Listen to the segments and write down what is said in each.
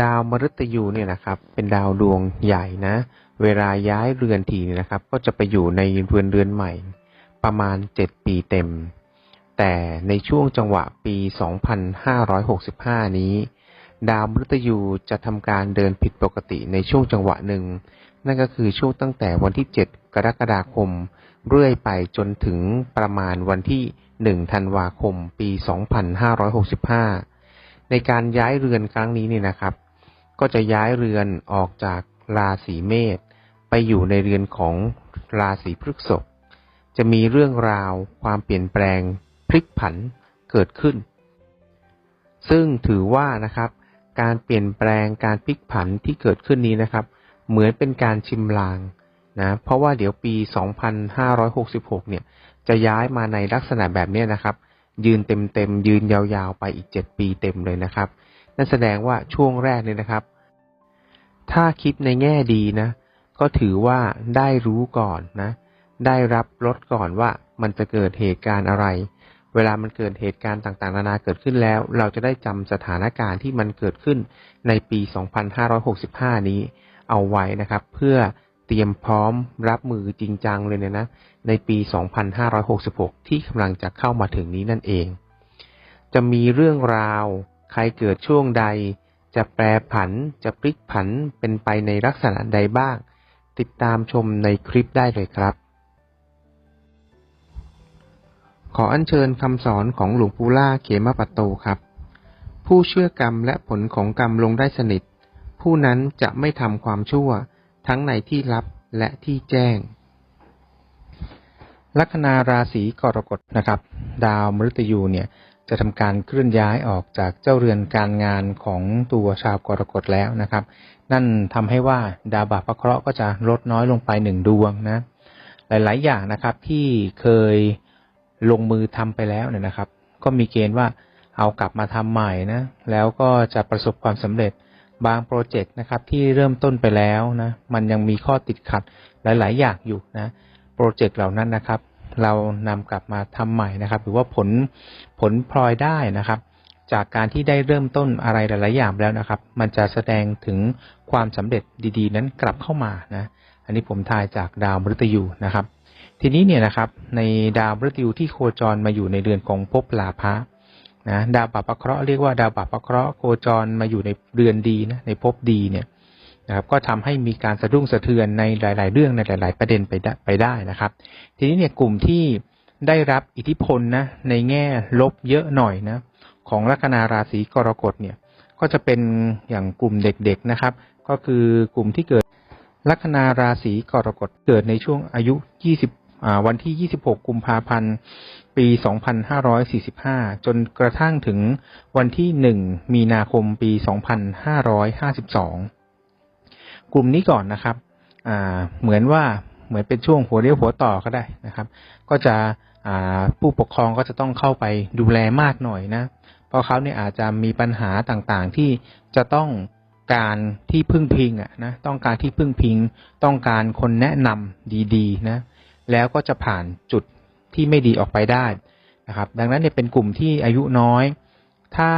ดาวมฤตยูเนี่ยนะครับ เป็นดาวดวงใหญ่นะ เวลาย้ายเรือนทีเนี่ยนะครับ ก็จะไปอยู่ในเรือนเรือนใหม่ ประมาณ7ปีเต็ม แต่ในช่วงจังหวะปี2565นี้ ดาวมฤตยูจะทำการเดินผิดปกติในช่วงจังหวะหนึ่ง นั่นก็คือช่วงตั้งแต่วันที่7กรกฎาคม เรื่อยไปจนถึงประมาณวันที่1ธันวาคม ปี2565 ในการย้ายเรือนครั้งนี้เนี่ยนะครับ ก็จะย้ายเรือนออกจากราศีเมษไปอยู่ในเรือนของราศีพฤษภจะมีเรื่องราวความเปลี่ยนแปลงพลิกผันเกิดขึ้น ซึ่งถือว่านะครับ การเปลี่ยนแปลงการพลิกผันที่เกิดขึ้นนี้นะครับ เหมือนเป็นการชิมลางนะเพราะว่าเดี๋ยวปี 2566 เนี่ย จะย้ายมาในลักษณะแบบนี้นะครับ ยืนเต็มๆยืนยาวๆไปอีก 7 ปีเต็มเลยนะครับ นั่นแสดงว่าช่วงแรกเนี่ยนะครับ ถ้าคิดในแง่ดีนะ ก็ถือว่าได้รู้ก่อนนะ ได้รับรสก่อนว่ามันจะเกิดเหตุการณ์อะไร เวลามันเกิดเหตุการณ์ต่างๆ นานาเกิดขึ้นแล้ว เราจะได้จำสถานการณ์ที่มันเกิดขึ้นในปี 2565 นี้เอาไว้นะครับ เพื่อ เตรียมพร้อมรับมือจริงจังเลยเนี่ยนะ ในปี 2566 ที่กำลังจะเข้ามาถึงนี้นั่นเอง จะมีเรื่องราว ใครเกิดช่วงใด จะแปรผัน จะพลิกผันเป็นไปในลักษณะใดบ้าง ติดตามชมในคลิปได้เลยครับ ขออัญเชิญคำสอนของหลวงปู่ล่าเขมปัตโตครับ ผู้เชื่อกรรมและผลของกรรมลงได้สนิท ผู้นั้นจะไม่ทำความชั่ว ทั้งในที่ลับและที่แจ้ง ลัคนาราศีกรกฎนะครับ ดาวมฤตยูเนี่ยจะทำการเคลื่อนย้ายออกจากเจ้าเรือนการงานของตัวชาวกรกฎแล้วนะครับ นั่นทำให้ว่าดาวบาปพระเคราะห์ก็จะลดน้อยลงไปหนึ่งดวงนะ หลาย ๆ อย่างนะครับที่เคยลงมือทำไปแล้วเนี่ยนะครับ ก็มีเกณฑ์ว่าเอากลับมาทำใหม่นะ แล้วก็จะประสบความสำเร็จ บางโปรเจกต์นะครับที่เริ่มต้นไปแล้วนะมันยังมีข้อติดขัดหลาย ๆ อย่างอยู่นะโปรเจกต์เหล่านั้นนะครับ เรานำกลับมาทำใหม่นะครับ หรือว่าผลผลพลอยได้นะครับ จากการที่ได้เริ่มต้นอะไรหลาย ๆ อย่างแล้วนะครับ มันจะแสดงถึงความสำเร็จดี ๆ นั้นกลับเข้ามานะอันนี้ผมทายจากดาวมฤตยูนะครับ ทีนี้เนี่ยนะครับในดาวมฤตยูที่โคจรมาอยู่ในเรือนของภพลาภะ นะดาวบาปเคราะห์เรียกว่าดาวบาปเคราะห์โคจรมาอยู่ในเรือนดีนะในภพดีเนี่ยนะครับก็ทำให้มีการสะดุ้งสะเทือนในหลาย ๆ เรื่องในหลาย ๆ ประเด็นไปได้ไปได้นะครับ ทีนี้เนี่ยกลุ่มที่ได้รับอิทธิพลนะในแง่ลบเยอะหน่อยนะของลัคนาราศีกรกฎเนี่ยก็จะเป็นอย่างกลุ่มเด็ก ๆ นะครับ ก็คือกลุ่มที่เกิดลัคนาราศีกรกฎเกิดในช่วงอายุ 20วันที่ 26 กุมภาพันธ์ ปี 2545 จนกระทั่งถึงวันที่ 1 มีนาคมปี 2552 กลุ่มนี้ก่อนนะครับ เหมือนว่าเหมือนเป็นช่วงหัวเรียวหัวต่อก็ได้นะครับ ก็จะผู้ปกครองก็จะต้องเข้าไปดูแลมากหน่อยนะ เพราะเขาเนี่ยอาจจะมีปัญหาต่างๆที่จะต้องการที่พึ่งพิงอะนะต้องการที่พึ่งพิง ต้องการคนแนะนำดีๆนะแล้วก็จะผ่านจุด ที่ไม่ดีออกไปได้นะครับ ดังนั้นเนี่ยเป็นกลุ่มที่อายุน้อย ถ้า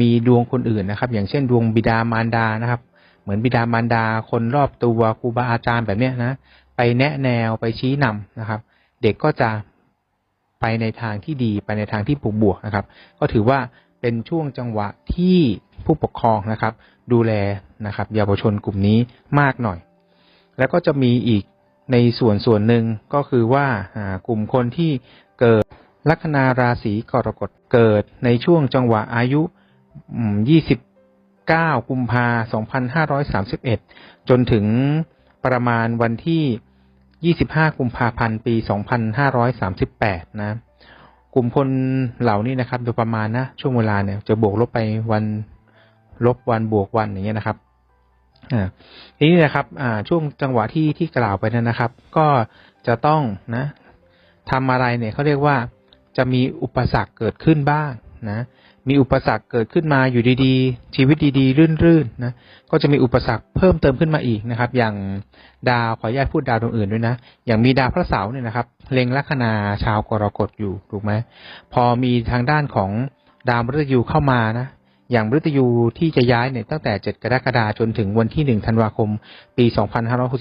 มีดวงคนอื่นนะครับ อย่างเช่นดวงบิดามารดานะครับ เหมือนบิดามารดา คนรอบตัวครูบาอาจารย์แบบเนี้ยนะ ไปแนะแนวไปชี้นำนะครับ เด็กก็จะไปในทางที่ดีไปในทางที่บวกนะครับ ก็ถือว่าเป็นช่วงจังหวะที่ผู้ปกครองนะครับ ดูแลนะครับเยาวชนกลุ่มนี้มากหน่อย แล้วก็จะมีอีก ในส่วนส่วนหนึ่งก็คือว่ากลุ่มคนที่เกิดลัคนาราศีกรกฎเกิดในช่วงจังหวะอายุ 29 กุมภา2531 จนถึงประมาณวันที่ 25 กุมภาพันธ์ ปี 2538 นะ กลุ่มคนเหล่านี้นะครับ โดยประมาณนะ ช่วงเวลาเนี่ยจะบวกลบไปวันลบวันบวกวันอย่างเงี้ยนะครับ ทีนี้นะครับช่วงจังหวะที่ที่กล่าวไปนั้นนะครับ ก็จะต้องนะทำอะไรเนี่ยเขาเรียกว่าจะมีอุปสรรคเกิดขึ้นบ้างนะมีอุปสรรคเกิดขึ้นมาอยู่ดีๆ ชีวิตดีๆ รื่นๆนะก็จะมีอุปสรรคเพิ่มเติมขึ้นมาอีกนะครับ อย่างดาวขออนุญาตพูดดาวดวงอื่นด้วยนะอย่างมีดาวพระเสาร์เนี่ยนะครับเล็งลัคนาชาวกรกฎอยู่ถูกไหมพอมีทางด้านของดาวมฤตยูเข้ามานะ อย่างมฤตยูที่จะย้ายเนี่ยตั้งแต่ 7 กรกฎาคมจนถึงวันที่ 1 ธันวาคม ปี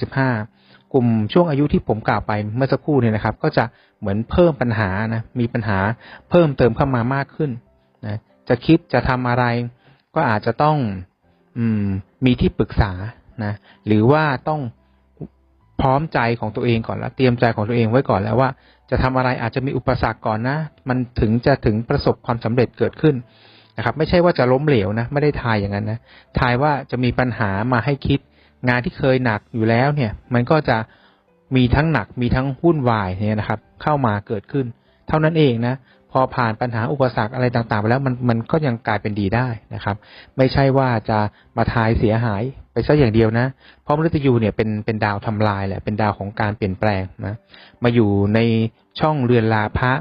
2565 กลุ่มช่วงอายุที่ผมกล่าวไปเมื่อสักครู่เนี่ยนะครับ ก็จะเหมือนเพิ่มปัญหานะมีปัญหาเพิ่มเติมเข้ามามากขึ้นนะจะคิดจะทำอะไร ก็อาจจะต้องอืมมีที่ปรึกษานะหรือว่าต้องพร้อมใจของตัวเองก่อนแล้วเตรียมใจของตัวเองไว้ก่อนแล้วว่า จะทำอะไรอาจจะมีอุปสรรคก่อนนะ มันถึงจะถึงประสบความสำเร็จเกิดขึ้น นะครับ ไม่ใช่ว่าจะล้มเหลวนะ ไม่ได้ทายอย่างนั้นนะทายว่าจะมีปัญหามาให้คิด งานที่เคยหนักอยู่แล้วเนี่ย มันก็จะมีทั้งหนักมีทั้งวุ่นวายเนี่ยนะครับ เข้ามาเกิดขึ้น เท่านั้นเองนะพอผ่านปัญหาอุปสรรคอะไรต่างๆไปแล้วมันมันก็ยังกลายเป็นดีได้นะครับ ไม่ใช่ว่าจะมาทายเสียหายไปซะอย่างเดียวนะ เพราะมฤตยูเนี่ยเป็นเป็นดาวทำลายแหละเป็นดาวของการเปลี่ยนแปลงนะมาอยู่ในช่องเรือนลาพระ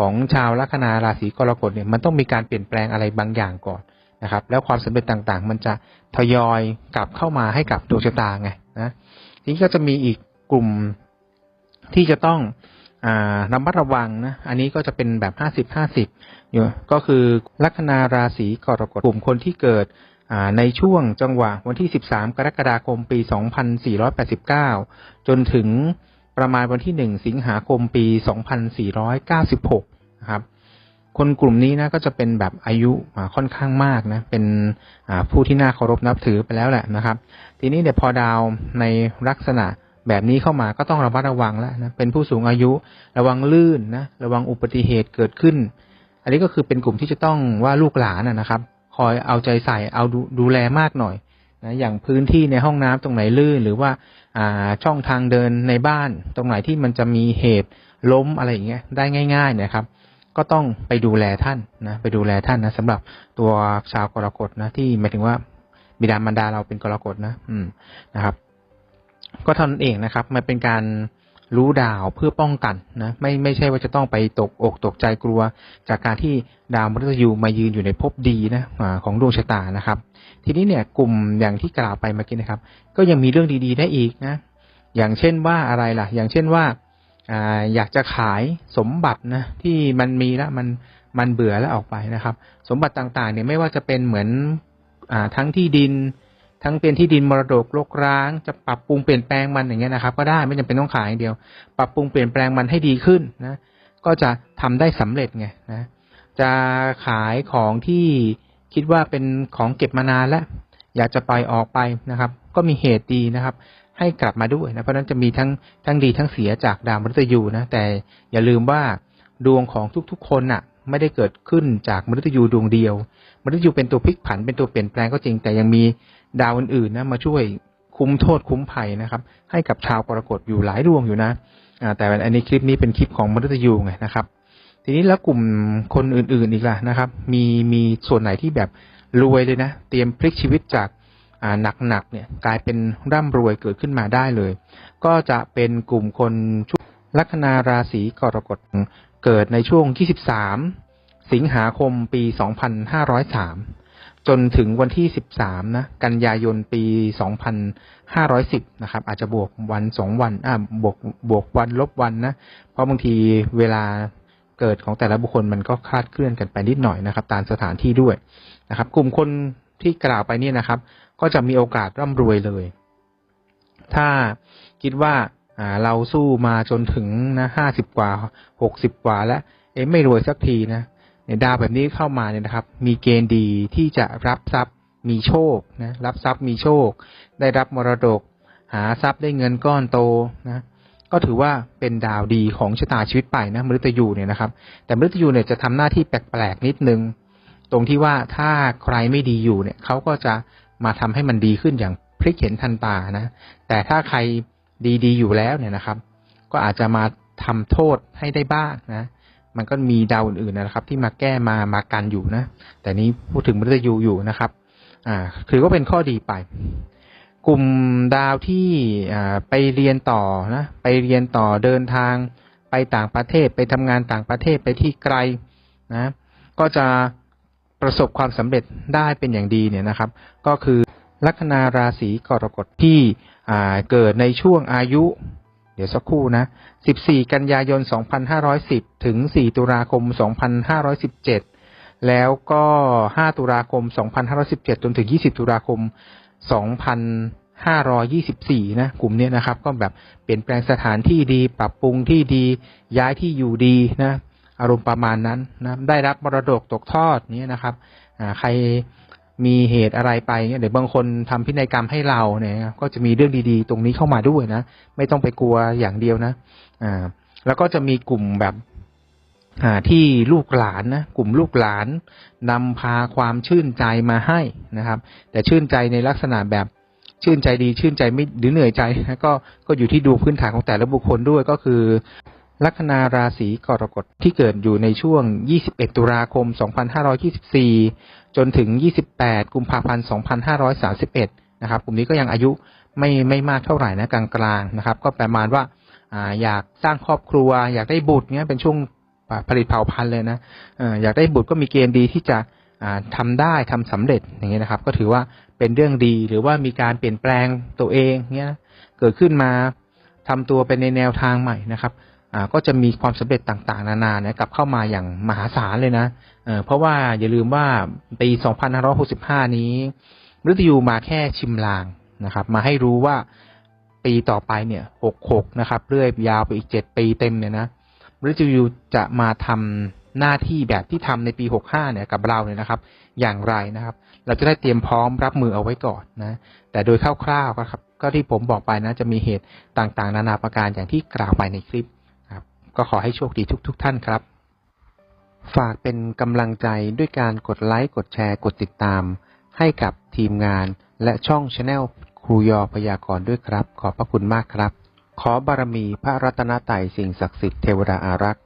ของชาวลัคนาราศีกรกฎเนี่ยมันต้องมีการเปลี่ยนแปลงอะไรบางอย่างก่อนนะครับ แล้วความสำเร็จต่างๆ มันจะทยอยกลับเข้ามาให้กับดวงชะตาไงนะทีนี้ก็จะมีอีกกลุ่มที่จะต้องอระมัดระวังนะอันนี้ก็จะเป็นแบบห้าสิบห้าสิบอยู่ก็คือลัคนาราศีกรกฎกลุ่มคนที่เกิดในช่วงจังหวะวันที่ 13 กรกฎาคม ปี 2489 จนถึงประมาณวันที่ 1 สิงหาคม ปี 2496 นะครับคนกลุ่มนี้นะก็จะเป็นแบบอายุค่อนข้างมากนะเป็นผู้ที่น่าเคารพนับถือไปแล้วแหละนะครับ ทีนี้เดี๋ยวพอดาวในลักษณะแบบนี้เข้ามาก็ต้องระมัดระวังแล้วนะเป็นผู้สูงอายุระวังลื่นนะระวังอุบัติเหตุเกิดขึ้น อันนี้ก็คือเป็นกลุ่มที่จะต้องว่าลูกหลานนะครับ คอยเอาใจใส่เอาดูดูแลมากหน่อยนะอย่างพื้นที่ในห้องน้ำตรงไหนลื่น หรือว่าช่องทางเดินในบ้าน ตรงไหนที่มันจะมีเหตุล้มอะไรอย่างเงี้ยได้ง่าย ๆ นะครับ ก็ต้องไปดูแลท่านนะไปดูแลท่านนะสำหรับตัวชาวกรกฎนะที่หมายถึงว่าบิดามารดาเราเป็นกรกฎนะอืมนะครับ ก็เท่านั้นเองนะครับ มันเป็นการรู้ดาวเพื่อป้องกันนะไม่ไม่ใช่ว่าจะต้องไปตกอกตกใจกลัว จากการที่ดาวมฤตยูมายืนอยู่ในภพดีนะของดวงชะตานะครับ ทีนี้เนี่ยกลุ่มอย่างที่กล่าวไปเมื่อกี้นะครับ ก็ยังมีเรื่องดีๆได้อีกนะ อย่างเช่นว่าอะไรล่ะ อย่างเช่นว่า อยากจะขายสมบัตินะที่มันมีแล้วมันมันเบื่อแล้วออกไปนะครับ สมบัติต่างๆเนี่ยไม่ว่าจะเป็นเหมือนอทั้งที่ดิน ทั้งเป็นที่ดินมรดกรกร้าง จะปรับปรุงเปลี่ยนแปลงมันอย่างเงี้ยนะครับ ก็ได้ไม่จำเป็นต้องขายอย่างเดียว ปรับปรุงเปลี่ยนแปลงมันให้ดีขึ้นนะก็จะทำได้สำเร็จไงนะจะขายของที่คิดว่าเป็นของเก็บมานานแล้ว อยากจะปล่อยออกไปนะครับ ก็มีเหตุดีนะครับ ให้กลับมาด้วยนะเพราะนั้นจะมีทั้งทั้งดีทั้งเสียจากดาวมฤตยูนะแต่อย่าลืมว่าดวงของทุกๆ คนน่ะ ไม่ได้เกิดขึ้นจากมฤตยูดวงเดียว มฤตยูเป็นตัวพลิกผันเป็นตัวเปลี่ยนแปลงก็จริง แต่ยังมีดาวอื่นๆนะมาช่วยคุ้มโทษคุ้มภัยนะครับ ให้กับชาวกรกฎอยู่หลายดวงอยู่นะแต่อันนี้คลิปนี้เป็นคลิปของมฤตยูไงนะครับ ทีนี้แล้วกลุ่มคนอื่นๆอีกล่ะนะครับ มีมีส่วนไหนที่แบบรวยเลยนะ เตรียมพลิกชีวิตจาก หนักๆเนี่ยกลายเป็นร่ำรวยเกิดขึ้นมาได้เลย ก็จะเป็นกลุ่มคนชุลัคนาราศีกรกฎเกิดในช่วง 23 สิงหาคมปี 2503 จนถึงวันที่สิบสามนะ กันยายนปีสองพันห้าร้อยสิบนะครับ อาจจะบวกวันสองวันอ่าบวกบวกวันลบวันนะ เพราะบางทีเวลาเกิดของแต่ละบุคคลมันก็คลาดเคลื่อนกันไปนิดหน่อยนะครับ ตามสถานที่ด้วยนะครับ กลุ่มคน ที่กล่าวไปเนี่ยนะครับ ก็จะมีโอกาสร่ำรวยเลย ถ้าคิดว่าเราสู้มาจนถึงนะห้าสิบกว่าหกสิบกว่า แล้วเอ๊ไม่รวยสักทีนะดาวแบบนี้เข้ามาเนี่ยนะครับ มีเกณฑ์ดีที่จะรับทรัพย์มีโชคนะรับทรัพย์มีโชค ได้รับมรดก หาทรัพย์ได้เงินก้อนโตนะ ก็ถือว่าเป็นดาวดีของชะตาชีวิตไปนะมฤตยูเนี่ยนะครับ แต่มฤตยูเนี่ยจะทำหน้าที่แปลกๆนิดนึง ตรงที่ว่าถ้าใครไม่ดีอยู่เนี่ยเขาก็จะมาทำให้มันดีขึ้นอย่างพลิกเห็นทันตานะ แต่ถ้าใครดีๆอยู่แล้วเนี่ยนะครับ ก็อาจจะมาทำโทษให้ได้บ้างนะ มันก็มีดาวอื่นๆนะครับ ที่มาแก้มามากันอยู่นะ แต่นี้พูดถึงมฤตยูอยู่นะครับ อ่า คือก็เป็นข้อดีไป กลุ่มดาวที่อ่าไปเรียนต่อนะ ไปเรียนต่อเดินทาง ไปต่างประเทศไปทำงานต่างประเทศไปที่ไกลนะ ก็จะ ประสบความสำเร็จได้เป็นอย่างดีเนี่ยนะครับ ก็คือลัคนาราศีกรกฎที่เกิดในช่วงอายุ เดี๋ยวสักครู่นะ 14 กันยายน 2510 ถึง 4 ตุลาคม 2517 แล้วก็ 5 ตุลาคม 2517 จนถึง 20 ตุลาคม 2524 นะ กลุ่มนี้นะครับ ก็แบบเปลี่ยนแปลงสถานที่ดี ปรับปรุงที่ดี ย้ายที่อยู่ดีนะ อารมณ์ประมาณนั้นนะได้รับมรดกตกทอดนี้นะครับใครมีเหตุอะไรไปเนี่ยเดี๋ยวบางคนทำพินัยกรรมให้เราเนี่ยนะก็จะมีเรื่องดีๆ ตรงนี้เข้ามาด้วยนะไม่ต้องไปกลัวอย่างเดียวนะอ่าแล้วก็จะมีกลุ่มแบบอ่าที่ลูกหลานนะกลุ่มลูกหลานนำพาความชื่นใจมาให้นะครับ แต่ชื่นใจในลักษณะแบบชื่นใจดี ชื่นใจไม่หรือเหนื่อยใจนะก็ก็อยู่ที่ดูพื้นฐานของแต่ละบุคคลด้วยก็คือ ลัคนาราศีกรกฎที่เกิดอยู่ในช่วง 21 ตุลาคม 2524 จนถึง 28 กุมภาพันธ์ 2531 นะครับ กลุ่มนี้ก็ยังอายุไม่ไม่มากเท่าไหร่นะกลางๆนะครับ ก็ประมาณว่าอยากสร้างครอบครัว อยากได้บุตรเนี้ยเป็นช่วงผลิตเผ่าพันธุ์เลยนะอยากได้บุตรก็มีเกณฑ์ดีที่จะอ่าทำได้ทำสำเร็จอย่างเงี้ยนะครับ ก็ถือว่าเป็นเรื่องดีหรือว่ามีการเปลี่ยนแปลงตัวเองเนี้ยเกิดขึ้นมาทำตัวเป็นในแนวทางใหม่นะครับ ก็จะมีความสำเร็จต่างๆ นานาเนี่ยกลับเข้ามาอย่างมหาศาลเลยนะเพราะว่าอย่าลืมว่าปี 2565 นี้มฤตยูมาแค่ชิมลางนะครับ มาให้รู้ว่าปีต่อไปเนี่ย 66 นะครับ เรื่อยยาวไปอีก 7 ปีเต็มเนี่ยนะมฤตยูจะมาทำหน้าที่แบบที่ทำในปี 65 เนี่ยกับเราเนี่ยนะครับ อย่างไรนะครับ เราจะได้เตรียมพร้อมรับมือเอาไว้ก่อนนะ แต่โดยคร่าวๆก็ครับ ก็ที่ผมบอกไปนะ จะมีเหตุต่างๆ นานาประการอย่างที่กล่าวไปในคลิป ก็ขอให้โชคดีทุกๆท่านครับ ฝากเป็นกำลังใจด้วยการกดไลค์ กดแชร์ กดติดตาม ให้กับทีมงาน และช่องช anel ครูยอพยากรณ์ด้วยครับ ขอบพระคุณมากครับ ขอบารมีพระรัตนตรัยสิ่งศักดิ์สิทธิ์เทวดาอารักษ์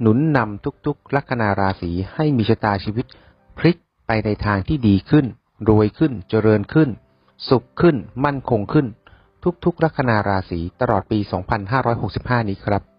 หนุนนำทุกๆ ลัคนาราศีให้มีชะตาชีวิต พลิกไปในทางที่ดีขึ้น รวยขึ้น เจริญขึ้น สุขขึ้น มั่นคงขึ้น ทุกๆ ลัคนาราศีตลอดปี 2565 นี้ครับ